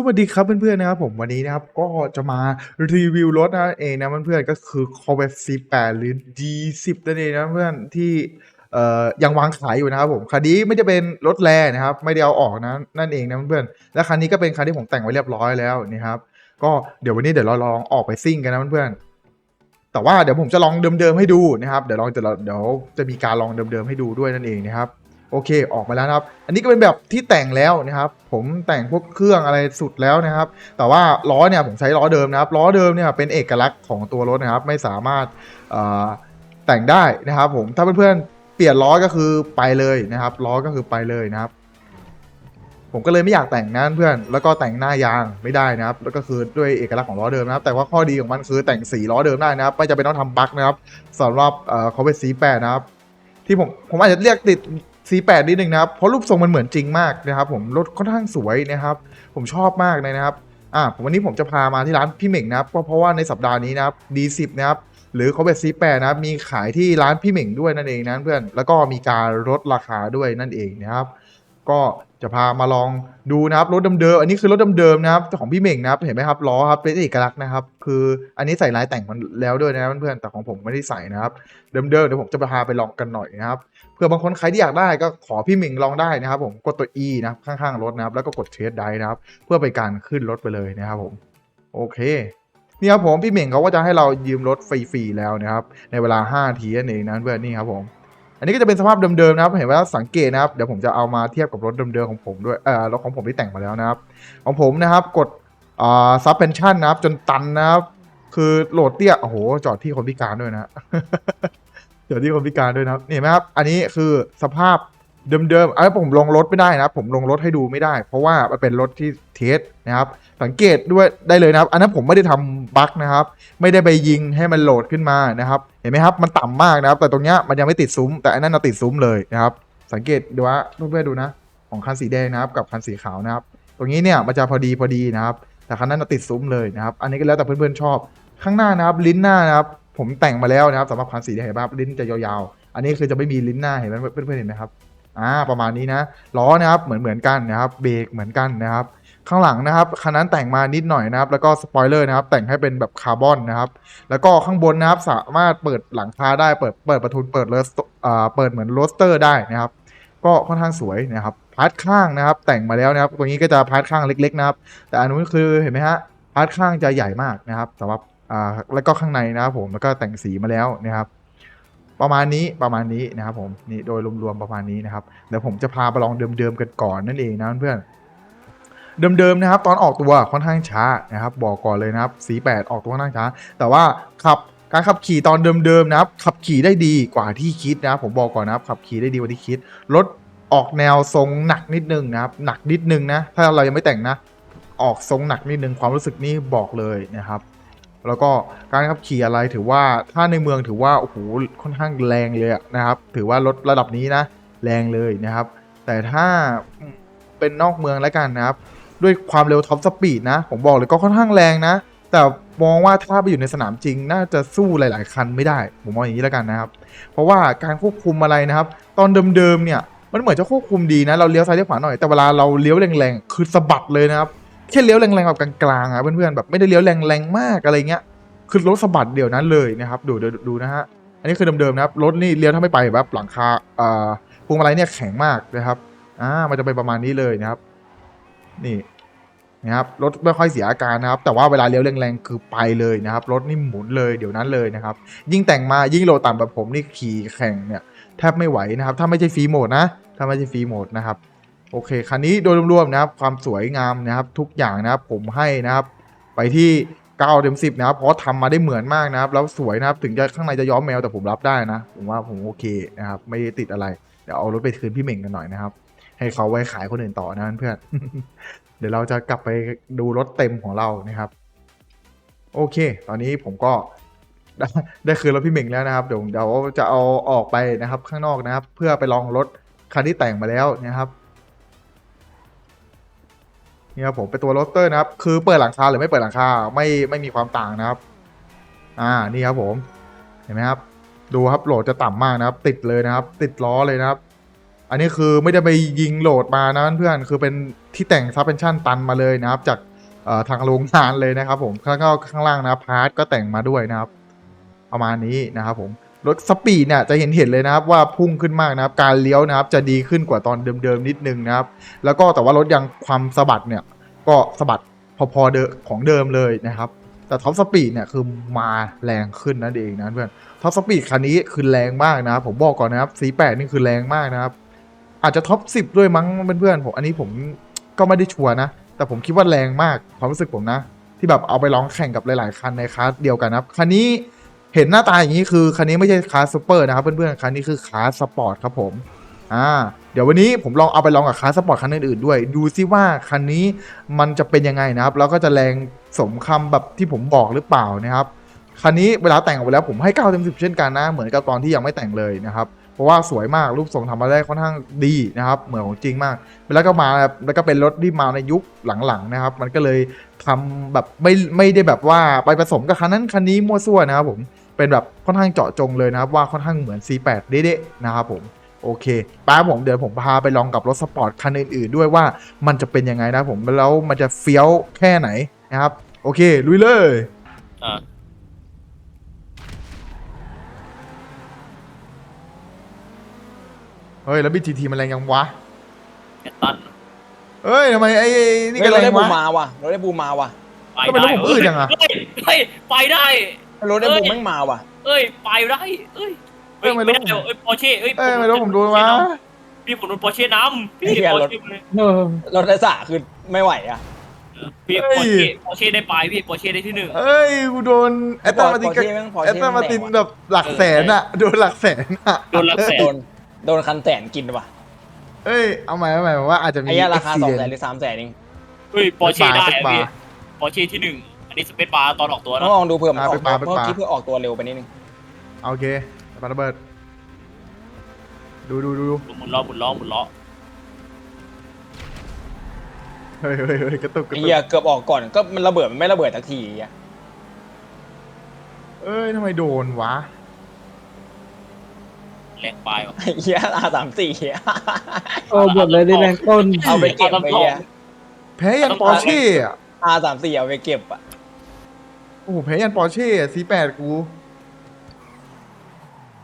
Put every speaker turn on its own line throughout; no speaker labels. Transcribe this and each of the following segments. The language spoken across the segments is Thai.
สวัสดีครับเพื่อนๆนะครับผมวันนี้นะครับก็จะมารีวิวรถนั่นเองนะเพื่อนๆก็คือ Corvette C8 หรือ D10 นั่นเองนะเพื่อนที่เอ่อยังวางขายอยู่นะครับผมคันนี้ไม่ได้เป็นรถแรนะครับ ไม่ได้เอาออกนะนั่นเองนะเพื่อนๆและคันนี้ก็เป็นคันที่ผมแต่งไว้เรียบร้อยแล้วนะครับก็เดี๋ยววันนี้เดี๋ยวเราลองออกไปซิ่งกันนะเพื่อนๆแต่ว่าเดี๋ยวผมจะลองเดิมๆให้ดูนะครับเดี๋ยวลองจะเดี๋ยวจะมีการลองเดิมๆให้ดูด้วยนั่นเองนะครับ โอเคออกมาแล้วนะครับ อันนี้ก็เป็นแบบที่แต่งแล้วนะครับ ผมแต่งพวกเครื่องอะไรสุดแล้วนะครับ แต่ว่าล้อเนี่ยผมใช้ล้อเดิมนะครับล้อเดิมเนี่ยเป็นเอกลักษณ์ของตัวรถนะครับ ไม่สามารถแต่งได้นะครับ ผมถ้าเพื่อนๆเปลี่ยนล้อก็คือไปเลยนะครับล้อก็คือไปเลยนะครับ ผมก็เลยไม่อยากแต่งนะเพื่อนแล้วก็แต่งหน้ายางไม่ได้นะครับ แล้วก็คือด้วยเอกลักษณ์ของล้อเดิมนะครับ แต่ว่าข้อดีของมันคือแต่งสีล้อเดิมได้นะครับ ไม่จำเป็นต้องทำบั๊กนะครับสำหรับเอ่อเขาเป็นสีแปดนะครับ ที่ผมผมอาจจะเรียกติด C8 นิดนึงนะครับ เพราะรูปทรงมันเหมือนจริงมากนะครับ ผมรถค่อนข้างสวยนะครับ ผมชอบมากเลยนะครับอ่าผมวันนี้ผมจะพามาที่ร้านพี่เหม่งนะครับเพราะเพราะว่าในสัปดาห์นี้นะครับ D10 นะครับหรือเขาเป็น C8 นะครับมีขายที่ร้านพี่เหม่งด้วยนั่นเองนะเพื่อนแล้วก็มีการลดราคาด้วยนั่นเองนะครับ ก็จะพามาลองดูนะครับรถเดิมๆอันนี้คือรถเดิมๆนะครับของพี่เม่งนะครับเห็นไหมครับล้อครับเป็นเอกลักษณ์นะครับ คืออันนี้ใส่ลายแต่งมันแล้วด้วยนะเพื่อนๆแต่ของผมไม่ได้ใส่นะครับเดิมๆเดี๋ยวผมจะพาไปลองกันหน่อยนะครับเผื่อบางคนใครที่อยากได้ก็ขอพี่เม่งลองได้นะครับ ผมกดตัว E นะครับข้างๆรถนะครับแล้วก็กดเทสได้นะครับ เพื่อเป็นการขึ้นรถไปเลยนะครับผมโอเคนี่ครับผมพี่เม่งเขาก็จะให้เรายืมรถฟรีๆแล้วนะครับในเวลา5ทีนั่นเองนะเพื่อนนี่ครับผม อันนี้ก็จะเป็นสภาพเดิมๆนะครับ เห็นว่าสังเกตนะครับ เดี๋ยวผมจะเอามาเทียบกับรถเดิมๆของผมด้วย เออรถของผมที่แต่งมาแล้วนะครับ ของผมนะครับกดอ่าซับเพนชั่นนะครับ จนตันนะครับ คือโหลดเตี้ย โอ้โห จอดที่คนพิการด้วยนะจอดที่คนพิการด้วยนะครับ เห็นไหมครับ อันนี้คือสภาพ เดิมๆอันนี้ผมลงรถไม่ได้นะครับ ผมลงรถให้ดูไม่ได้ เพราะว่ามันเป็นรถที่เทสนะครับ สังเกตด้วยได้เลยนะครับ อันนั้นผมไม่ได้ทำบั๊กนะครับ ไม่ได้ไปยิงให้มันโหลดขึ้นมานะครับ เห็นไหมครับ มันต่ำมากนะครับ แต่ตรงเนี้ยมันยังไม่ติดซุ้ม แต่อันนั้นเราติดซุ้มเลยนะครับ สังเกตดูว่าเพื่อนๆดูนะ ของคันสีแดงนะครับ กับคันสีขาวนะครับ ตรงนี้เนี่ยมันจะพอดีพอดีนะครับ แต่คันนั้นเราติดซุ้มเลยนะครับ อันนี้ก็แล้วแต่เพื่อนๆชอบ ข้างหน้านะครับ ลิ้นหน้านะครับ ผมแต่งมาแล้วนะครับสำหรับคันสีแดงเห็นไหมครับลิ้นจะยาวๆ อันนี้คือจะไม่มีลิ้นหน้าเห็นไหมเพื่อนๆเห็นไหมครับ อ่าประมาณนี้นะล้อนะครับเหมือนเหมือนกันนะครับเบรกเหมือนกันนะครับ ข้างหลังนะครับคันนั้นแต่งมานิดหน่อยนะครับ แล้วก็สปอยเลอร์นะครับ แต่งให้เป็นแบบคาร์บอนนะครับ แล้วก็ข้างบนนะครับสามารถเปิดหลังคาได้เปิดเปิดประทุนเปิดเลสอ่าเปิดเหมือนโรสเตอร์ได้นะครับ ก็ค่อนข้างสวยนะครับพาร์ทข้างนะครับ แต่งมาแล้วนะครับ ตรงนี้ก็จะพาร์ทข้างเล็ก ๆ นะครับ แต่อันนู้นคือเห็นไหมฮะพาร์ทข้างจะใหญ่มากนะครับสำหรับอ่าแล้วก็ข้างในนะครับผมแล้วก็แต่งสีมาแล้วนะครับ ประมาณนี้ประมาณนี้นะครับผมนี่โดยรวมๆประมาณนี้นะครับเดี๋ยวผมจะพาไปลองเดิมๆกันก่อนนั่นเองนะเพื่อนเดิมๆนะครับตอนออกตัวค่อนข้างช้านะครับบอกก่อนเลยนะครับ C8 ออกตัวค่อนข้างช้า แต่ว่าขับการขับขี่ตอนเดิมๆนะครับขับขี่ได้ดีกว่าที่คิดนะครับผมบอกก่อนนะครับขับขี่ได้ดีกว่าที่คิดรถออกแนวทรงหนักนิดนึงนะครับหนักนิดนึงนะถ้าเรายังไม่แต่งนะ ออกทรงหนักนิดนึงความรู้สึกนี่บอกเลยนะครับ แล้วก็การขับขี่อะไรถือว่าถ้าในเมืองถือว่าโอ้โหค่อนข้างแรงเลยนะครับ ถือว่ารถระดับนี้นะ แรงเลยนะครับ แต่ถ้าเป็นนอกเมืองแล้วกันนะครับ ด้วยความเร็วท็อปสปีดนะ ผมบอกเลยก็ค่อนข้างแรงนะ แต่มองว่าถ้าไปอยู่ในสนามจริง น่าจะสู้หลาย ๆ คันไม่ได้ ผมมองอย่างนี้แล้วกันนะครับ เพราะว่าการควบคุมอะไรนะครับ ตอนเดิม ๆ เนี่ยมันเหมือนจะควบคุมดีนะ เราเลี้ยวซ้ายเลี้ยวขวาหน่อย แต่เวลาเราเลี้ยวแรง ๆ คือสะบัดเลยนะครับ แค่เลี้ยวแรงๆแบบกลางๆอะเพื่อนๆแบบไม่ได้เลี้ยวแรงๆมากอะไรเงี้ยคือรถสะบัดเดี๋ยวนั้นเลยนะครับดูดูดูนะฮะอันนี้คือเดิมๆนะครับรถนี่เลี้ยวถ้าไม่ไปแบบหลังคาเอ่อพวงมาลัยเนี่ยแข็งมากนะครับอ่ามันจะเป็นประมาณนี้เลยนะครับนี่นะครับรถไม่ค่อยเสียอาการนะครับ แต่ว่าเวลาเลี้ยวแรงๆคือไปเลยนะครับ รถนี่หมุนเลยเดี๋ยวนั้นเลยนะครับ ยิ่งแต่งมายิ่งโลต่ำแบบผมนี่ขี่แข่งเนี่ยแทบไม่ไหวนะครับ ถ้าไม่ใช่ฟรีโหมดนะ ถ้าไม่ใช่ฟรีโหมดนะครับ โอเค คันนี้โดยรวมๆนะครับ ความสวยงามนะครับ ทุกอย่างนะครับ ผมให้นะครับ ไปที่9เต็ม10 นะครับ เพราะทำมาได้เหมือนมากนะครับ แล้วสวยนะครับ ถึงจะข้างในจะย้อมแมวแต่ผมรับได้นะ ผมว่าผมโอเคนะครับ ไม่ติดอะไร เดี๋ยวเอารถไปคืนพี่เหม่งกันหน่อยนะครับ ให้เขาไว้ขายคนอื่นต่อนะเพื่อน เดี๋ยวเราจะกลับไปดูรถเต็มของเรานะครับ โอเค ตอนนี้ผมก็ได้ได้คืนรถพี่เหม่งแล้วนะครับ เดี๋ยวเดี๋ยวจะเอาออกไปนะครับ ข้างนอกนะครับ เพื่อไปลองรถคันที่แต่งมาแล้วนะครับ นี่ครับผมเป็นตัวโรสเตอร์นะครับคือเปิดหลังคาหรือไม่เปิดหลังคาไม่ไม่มีความต่างนะครับ อ่านี่ครับผมเห็นไหมครับ ดูครับโหลดจะต่ำมากนะครับ ติดเลยนะครับ ติดล้อเลยนะครับ อันนี้คือไม่ได้ไปยิงโหลดมานะเพื่อนคือเป็นที่แต่งซับเพนชั่นตันมาเลยนะครับ จากทางโรงงานเลยนะครับ ผมแล้วก็ข้างล่างนะพาร์ทก็แต่งมาด้วยนะครับ ประมาณนี้นะครับผม รถสปีดเนี่ยจะเห็นเห็นเลยนะครับว่าพุ่งขึ้นมากนะครับ การเลี้ยวนะครับจะดีขึ้นกว่าตอนเดิมๆนิดนึงนะครับ แล้วก็แต่ว่ารถยังความสะบัดเนี่ยก็สะบัดพอๆเดิมของเดิมเลยนะครับแต่ท็อปสปีดเนี่ยคือมาแรงขึ้นนั่นเองนะเพื่อนท็อปสปีดคันนี้คือแรงมากนะครับผมบอกก่อนนะครับ C8 นี่คือแรงมากนะครับ อาจจะท็อป10 ด้วยมั้งเพื่อนๆผมอันนี้ผมก็ไม่ได้ชัวร์นะ แต่ผมคิดว่าแรงมากความรู้สึกผมนะ ที่แบบเอาไปลองแข่งกับหลาย ๆ คันในคลาสเดียวกันนะครับคันนี้ เห็นหน้าตาอย่างนี้คือคันนี้ไม่ใช่คาสซูเปอร์นะครับเพื่อนๆคันนี้คือคลาสสปอร์ตครับผมอ่าเดี๋ยววันนี้ผมลองเอาไปลองกับคลาสสปอร์ตคันอื่นๆด้วย ดูซิว่าคันนี้มันจะเป็นยังไงนะครับ แล้วก็จะแรงสมคำแบบที่ผมบอกหรือเปล่านะครับคันนี้เวลาแต่งออกไปแล้วผมให้9เต็ม10 เช่นกันนะ เหมือนกับตอนที่ยังไม่แต่งเลยนะครับ เพราะว่าสวยมากรูปทรงทำมาได้ค่อนข้างดีนะครับเหมือนของจริงมาก แล้วก็มาแล้วก็เป็นรถที่มาในยุคหลังๆนะครับ มันก็เลยทำแบบไม่ไม่ได้แบบว่าไปผสมกับคันนั้นคันนี้มั่วซั่วนะครับผมเป็นแบบค่อนข้างเจาะจงเลยนะครับว่าค่อนข้างเหมือน C8 เด๊ะๆนะครับผมโอเคป้าผมเดี๋ยวผมพาไปลองกับรถสปอร์ตคันอื่นๆ ด้วยว่ามันจะเป็นยังไงนะผมแล้วมันจะเฟี้ยวแค่ไหนนะครับ โอเคลุยเลย
อ่า
เฮ้ยแล้ว BTT มันแรงยังวะ
แอตตัน
เฮ้ยทำไมไอ้ไอ้นี่
เฮ้
ก็
ย
แร
เราได้
ง
บู
วะ
มาว่ะ เราได้บูมาว่ะ
ไป
ทำไมรถ
ได้
ผมอืดจังอะ
เฮ้ยเฮ้ยไปได้
เราได้บูแม่งมาว่ะ
เอ้ยไปได้เอ้ย
เอ้ยทำไมรถ
ไม่ได้เอ้ยปอร์เช่เอ้ย
เอ้ยทำไมรถผมโดนวะ
พี่ผมโดนปอร์เช่น้ำพี่
ไอ้เหี้ย
ปอ
ร
ร์
ถ
เช่เลย
เราได้สะคือไม่ไหวอะ
พี่
เฮ้
ปอยร์เช่ปอร์เช่ได้ไปพี่ปอร์เช่ได้ที่หนึ่ง
เอ้ยกูโดนแอตตามาติน
พอเช่แม่งพอ
แอต
เช่
ตา
แม่ง
มาติน
แรง
แบ
ว่ะ
บหลักแสนอะโดนหลักแสนอะ
โดนลักแส
โด
น
น โดนคันแสนกินว่ะ
เอ้ย เอาใหม่เอาใหม่ว่าอาจจะมี
ไอ้เหี้ยราคาสองแสน
accident
หรือสามแสนเอง
เฮ้ยปอร์เช่ได้
เป็น
อะ
ปลา
พี่ปอร์เช่ที่หนึ่งอันนี้สเปซบาร์ตอนออกตัว
ต้
นะ
องลองดูเผื่อมันออก
เป็นป
ตั
ลาวเป็น
เมื่อ
ปลา
กี้เพื่อออกตัวเร็วไปนิดนึง
โอเคปาระเบิดดูดูดูดู
หมุนล้อหมุนล้อหมุนล้อ
เฮ้ยเฮ้ยเฮ้ยกระตุกกระ
ไอ้
ตุก
เหี้ยเกือบออกก่อนก็มันระเบิดมันไม่ระเบิดสักทีไอ้เหี้ย
เอ้ยทำไมโดนวะ
แรงไปว่ะ
ไอ้เหี้ยอาสามสี่
โอ้หมดเลยในแรงต้น
เอาไปเก็บไปเหี้ย
แพ้ยันปอร์เช่อะ
อาสามสี่เอาไปเก็บอะ
โอ้โหแพ้ยันปอร์เช่ซีแปดกู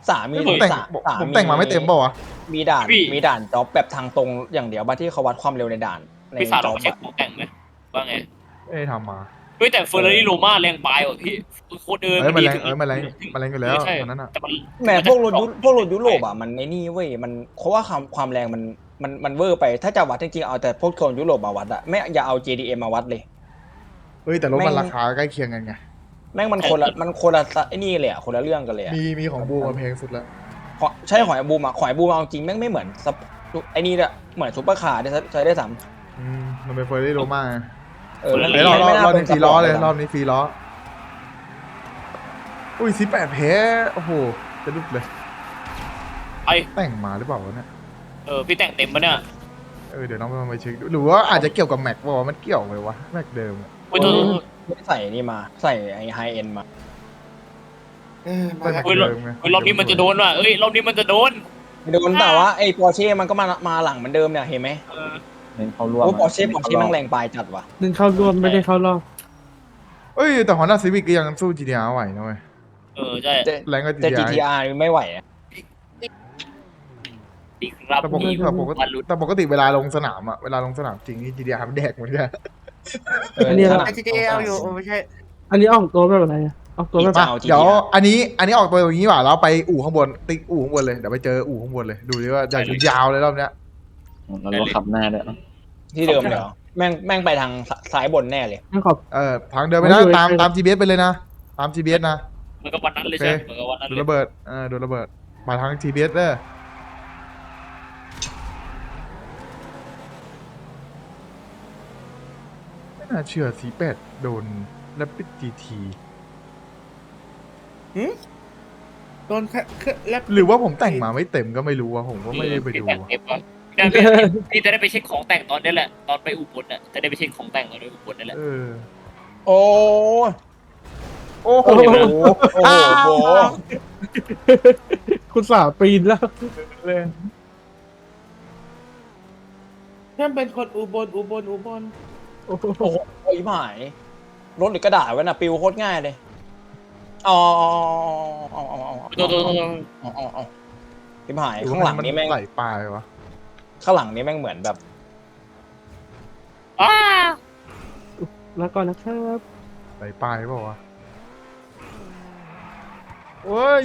สามี
ผมแต่ง
สา
ผมแต่งมาไม่เต็มเปล่าวะ
มีด่านมีด่านจ็อบแบบทางตรงอย่างเดียวบ้าที่เขาวัดความเร็วในด่านใน
พี่สาว
จ็
เรา
อบ
เช็ค
อะ
ของแต่งไหมว่าไง
เอ้ยทำมา
เฮ้ยแต่เฟอร์รารี่โรม่าแรงไปว่ะพี่โคตรเดิน
เอ้ยมันแรง
ถึ
เอ้ยมันแรงมันแรงอยู่แล้ว
ใช่
ตอนนั้นอะ
แต่มัน
แหมพวกรถยุพวกรถยุโรปอะมันไอ้นี่เว้ยมันเพราะว่าความความแรงมันมันมันเวอร์ไป ถ้าจะวัดจริงๆเอาแต่พวกโซนยุโรปมาวัดอะไม่อย่าเอา JDM มาวัดเลย
เฮ้ยแต่รถมัน
แม่ง
ราคาใกล้เคียงกันไง
แม่งมันคนละมันคนละไอ้นี่เลยอะคนละเรื่องกันเลยอะ
มีมีของบูมาแพงสุดแล้ว
ขอใช่หอยบูมอะหอยบูมเอาจริงแม่งไม่เหมือนซับไอ้นี่อะเหมือนซุปเปอร์คาร์ได้ใช้ได้สาม
อืมมันเป็นเฟอร์รี่โรม่า ไง
เออ
ไอ้รอบรอบ
ไม่น่าร
อบนี้ฟรีล้อเลย
ป็น
รอบนี้ฟรีล้อ อุ้ยซีแปดแพ้โอ้โหจะลุกเลย
ไอ
แต่งมาหรือเปล่าวะเนี่ย
เออพี่แต่งเต็มปะเนี่ย
เออเดี๋ยวน้องมาไปเช็คดูหรือว่าอาจจะเกี่ยวกับแม็กว่ามันเกี่ยวไหมวะแม็กเดิมอะ
โอ้ยโทษโทษโทษ
ไม่ใส่นี่มา ใส่ไอ้ไฮเอ็นมา
ไม่แม็ก
เฮ้ยรอบ
เดิมไง
เฮ้ยรอบนี้มันจะโดนว่ะเอ้ยรอบนี้มันจะโดน
โดนแต่ว่าไอ้ปอร์เช่มันก็มา มาหลังเหมือนเดิมเนี่ยเห็นไหม
เออ
เน้นเข้าร่วม
โอ้ปอร์เช่ปอร์เช่แม่งแรงปลายจัดว่ะ
หนึ่งเข้าร่วมไม่ได้เข้ารอบ
เอ้ยแต่ Honda Civic ก็ยังสู้ GTR ไหวนะเว้ย
เออใช่
แต่
แรงก็
แต่
GTR
GTR ไม่ไหวอะ
ดีครับ
แต่ปกติ
พี่
แต่ปกติ
วันรุด
แต่ปกติเวลาลงสนามอะเวลาลงสนามจริงนี่ GTR มันแดกเหมือนกัน
เออ
อันนี้
ขนาด
ไอจีเอลอยู่ไม่ใช่
อันนี้ออกตัวแบบอะไรอะออกตัวแบบ
อีก
มา
เอา GTR
เดี๋ยวอันนี้อันนี้ออกตัวอย่างนี้ว่ะแล้วไปอู่ข้างบน ติ๊กอู่ข้างบนเลยเดี๋ยวไปเจออู่ข้างบนเลยดูดิว่าจะยาวเลยรอบเนี้ย
แล้วรถขับหน้าด้วย
ที่เดิมเดี๋ยวแม่งแม่งไปทางซ้ายบนแน่เลย
นั่งขอบ
เออทางเดินไปนะ
ผมอยู่
ตาม
ใน
ตาม GPS ไปเลยนะ ตาม GPS นะ
เหมือนกับวันนั้นเลยใช่ไหมเหมือนกับวันนั้น
โด
เล
น
ย
ระเบิดเออโดนระเบิดมาทาง GPS เด้อไม่น่าเชื่อสีแปดโดน Rapid GT
โดนแค่แค่แลบ
หรือว่าผมแต่งมาไม่เต็มก็ไม่รู้อะผมก็ไม่ได้ไปดู
พี่แต่ง
อะ
เต็มว่ะพี่ได้พี่จะได้ไปเช็คของแต่งตอนนี้แหละ ตอนไปอุบลน่ะจะได้ไปเช็คของแต่งตอนไปอุบลนั่นแหละ
เออ
โอ้
โอ้โห
โอ้โห
คุณสาปีนแล้ว
เลย
เพื่อนเป็นคนอุบลอุบลอุบล
โอ้โห
โอ้โหไอ้หมายรถหรือกระดาษไว้น่ะปิวโคตรง่ายเลยอ๋ออ๋ออ๋ออ๋อ
ตัวตัวตัว
อ๋ออ๋ออ๋อไอ้หมายข้างหลังนี่แม่ง
ไหลปลายวะ
ข้างหลังนี่แม่งเหมือนแบบ
อ้า
แล้วก่อนนะครับ
ไหลปลายเปล่าวะโอ้ย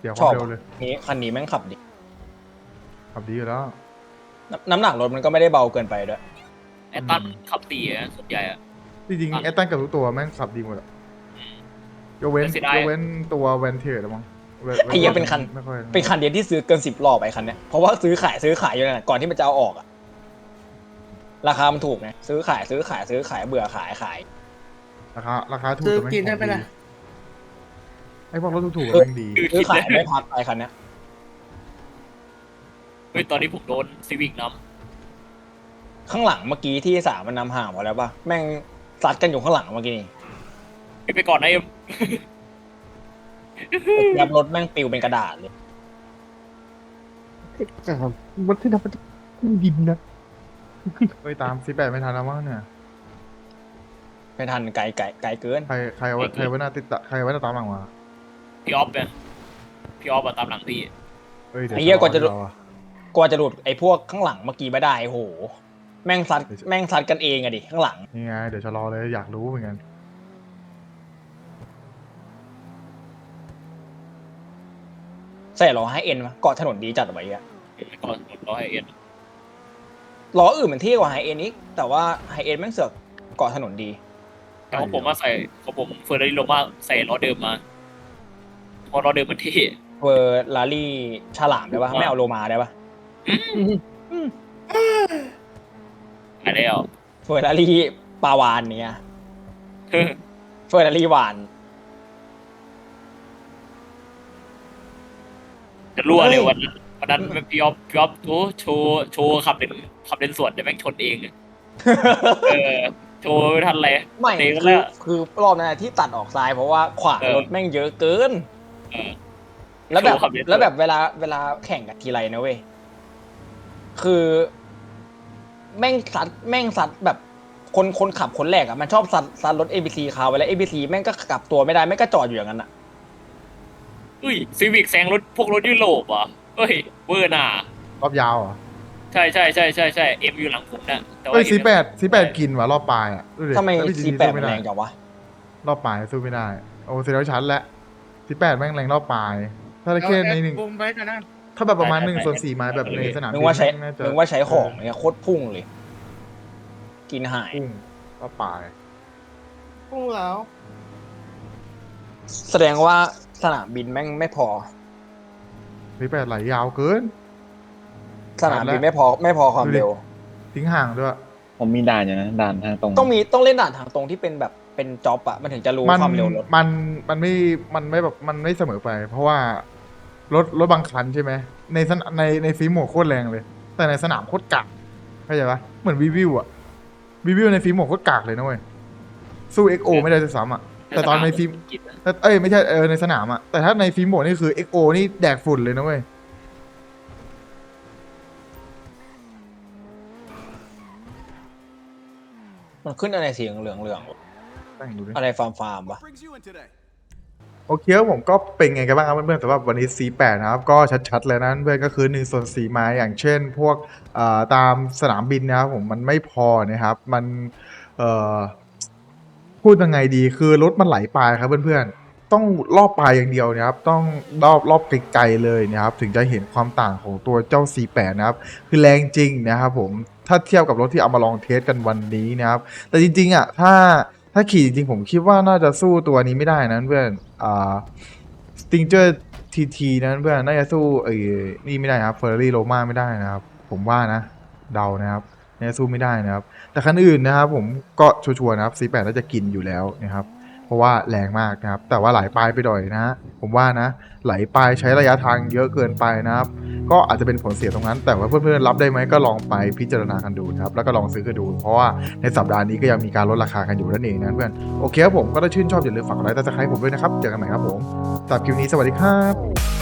เดี๋ยวค
ช
วา
อบ
มเร็วเลย
นี้คันนี้แม่งขับดี
ขับดีอยู่แล้ว
น้ำน้ำหนักรถมันก็ไม่ได้เบาเกินไปด้วย
ไอ้ตันขับตีอะส่วนใหญ่อะ
จริง
อะ
ๆแอตตันกับทุกตัวแม่งขับดีหมดอะยกเว้น
แต่เสียดาย
ยกเว้นตัวแวนเทอร์มั้งแวน
ไอ้เหี้ยเป็นคัน
ไม่ค่อย
เป็นคันเดียวที่ซื้อเกินสิบรอบไอ้คันเนี้ยเพราะว่าซื้อขายซื้อขายอยู่นั่นนะก่อนที่มันจะเอาออกอะราคามันถูกไงซื้อขายซื้อขายซื้อขายเบื่อขายขาย
ราคาราคาถูก
ซื้อ
แต่แม่ง
กินได้ไหม
ของ
ล่ะ
ไอ้พวกรถถูกๆอะแม่งดี
ซื้อขายไม่พักไอ้คันเนี้ย
เฮ้ยตอนนี้ผมโดนซีวิกน้
ข้างหลังเมื่อกี้ที่สามมันนำห่างหมดแล้วป่ะแม่งซัดกันอยู่ข้างหลังเมื่อกี้นี่ำ
ไปไปก่อนนะเอ็ม
ยับรถแม่งปิวเป็นกระดาษเลย
อ่ามันที่ทำมันขึ้นดินนะ
เฮ้ยตามซีแปดไม่ทันแล้วมั้งเนี่ย
ไม่ทันไกลไกลไกลเกิน
ใครใครเอาไว้ใครไว้หน้าติดตะใครไว้หน้าตามหลังมา
พี่ออฟเนี่ยพี่ออฟอะตามหลังพี่
เฮ้ยเดี๋ยว
ไอ้เหี้ยกว่าจะ
รอเราอะ
กว่าจะหลุดไอ้พวกข้างหลังเมื่อกี้ไม่ได้โอ้โห แม่งซัดแม่งซัดกันเองอะดิข้างหลัง
นี่ไงเดี๋ยวชะลอเลยอยากรู้เหมือนกัน
ใส่ล้อให้เอ็นมาเกาะถนนดีจัดไว้อะ
ก่อนรอให้เอ็น
ล้ออื่นมันเท่กว่าไฮเอ็นอีกแต่ว่าไฮเอ็นแม่งเสือกเกาะถนนดี
แต่ของผมว่าใส่ของผมเฟอร์รารี่โรมาใส่ล้อเดิมมาเพราะล้อเดิมมันเท่
เวอร์ลารี่ฉลามได้ปะไม่เอาโลมาได้ปะ
หายแล้ว
เฟอร์รารี่ปลาวานเนี่ยเฟอร์รารี่วาน
จะรั่วเลยวันนั้นวันนั้นพี่ออฟพี่ออฟโอ้โชว์โชว์ขับเลนขับเลนสวนแต่แม่งชนเองอะเออโชว์ไม่ทันเลย
ไม่
เตะ
คื
แล้
อ
ว
คือรอบนั้นอะที่ตัดออกซ้ายเพราะว่าขวาง
เออ
รถแม่งเยอะเกิน
เออ
แล้วแบบ
โชว์ขับเร็ว
แล้วแบบเวลาเวลาแข่งกับทีไรนะเว้ยคือแม่งซัดแม่งซัดแบบคนคนขับคนแรกอะมันชอบซัดซัดรถ ABC คาไว้แล้ว ABC แม่งก็กลับตัวไม่ได้แม่งก็จอดอยู่อย่างนั้นอะ
อุ้ยซีวิกแซงรถพวกรถยุโรปอะเฮ้ยเวอร์น่าร
อบยาวเหรอะ
ใช่ใช่ใช่ใช่ใช่เอ็มอยู่หลังผมนะแต่ว่า
เฮ้ย
M
ซีแปดซีแปดกินว่ะรอบปลายอะดูดิ
ทำไม
แล้ว PGT
ซีแปด
สู้
มัน
ไม่
แร
ได้
งจังวะ
รอบปลายสู้ไม่ได้ โอ้เซนชั้นแล้วซีแปดแม่งแรงรอบปลาย ถ้าแค่ในหนึ่ง
บุมไว้กันนะ
ถ้าแบบประมาณหนึ่งส่วนสี่ไม้แบบในสนาม
นึกว่าใช้
บิน่จะ
นึกว่าใช้ของเนี่ยโคตรพุ่งเลย กินหาย
พุ่งรอบปลาย
พุ่งแล้ว
แสดงว่า สนามบินแม่งไม่พอ
ซีแปดไหลยาวเกิน
สนามบินไม่พอไม่พอความ
ดูดิ
เร็ว
ทิ้งห่างด้วย
ผมมีด่านอยู่นะด่านทางตรง
ต้องมีต้องเล่นด่านทางตรงที่เป็นแบบเป็นจ็อบอะมันถึงจะรู้
มัน
ความเร็วรถ
มันมันไม่มันไม่แบบมันไม่เสมอไป เพราะว่ารถรถบางคันใช่ไหมในสนในในฟิล์มโหมดโคตรแรงเลย แต่ในสนามโคตรกากเข้าใจปะเหมือนวีวิวอะวีวิวในฟิล์มโหมดโคตรกากเลยนะเว้ยสู้ XO ไม่ได้ด้วยซ้ำอะ แต่ตอนในฟิล์ม
กินนะ
แต่เอ้ยไม่ใช่เออในสนามอะแต่ถ้าในฟิล์มโหมดนี่คือ XO นี่แดกฝุ่นเลยนะเว้ย
มันขึ้นอะไรสีเหลืองเหลือง
แต่งดูดิ
ๆอะไรฟาร์มฟาร์มปะ
โอเคครับผมก็เป็นไงกันบ้างครับเพื่อนๆสำหรับวันนี้ C8 นะครับ ก็ชัดๆเลยนะเพื่อนก็คือ1ส่วน4ไม้อย่างเช่น พวกเอ่อตามสนามบินนะครับผมมันไม่พอนะครับ มันเอ่อ พูดยังไงดีคือรถมันไหลปลายครับเพื่อนๆต้องรอบปลายอย่างเดียวนะครับ ต้องรอบรอบไกลๆเลยนะครับ ถึงจะเห็นความต่างของตัวเจ้า C8 นะครับ คือแรงจริงนะครับผมถ้าเทียบกับรถที่เอามาลองเทสกันวันนี้นะครับ แต่จริงๆอะถ้าถ้าขี่จริงๆผมคิดว่าน่าจะสู้ตัวนี้ไม่ได้นะเพื่อนอ่าสติงเจอร์ทีทีนั้นเพื่อนน่าจะสู้ไอ้นี่ไม่ได้นะครับเฟอร์รารี่โรมาไม่ได้นะครับ ผมว่านะ เดานะครับ น่าจะสู้ไม่ได้นะครับ แต่คันอื่นนะครับผมก็ชัวร์นะครับ C8 น่าจะกินอยู่แล้วนะครับ เพราะว่าแรงมากนะครับ แต่ว่าไหลปลายไปหน่อยนะ ผมว่านะ ไหลปลายใช้ระยะทางเยอะเกินไปนะครับ ก็อาจจะเป็นผลเสียตรงนั้น แต่ว่าเพื่อนๆรับได้ไหมก็ลองไปพิจารณากันดูนะครับ แล้วก็ลองซื้อกันดู เพราะว่าในสัปดาห์นี้ก็ยังมีการลดราคากันอยู่นั่นเองนะเพื่อน โอเคครับผม ก็ถ้าชื่นชอบอย่าลืมฝากไลค์ติดตามให้ผมด้วยนะครับ เจอกันใหม่ครับผมสำหรับคลิปนี้สวัสดีครับ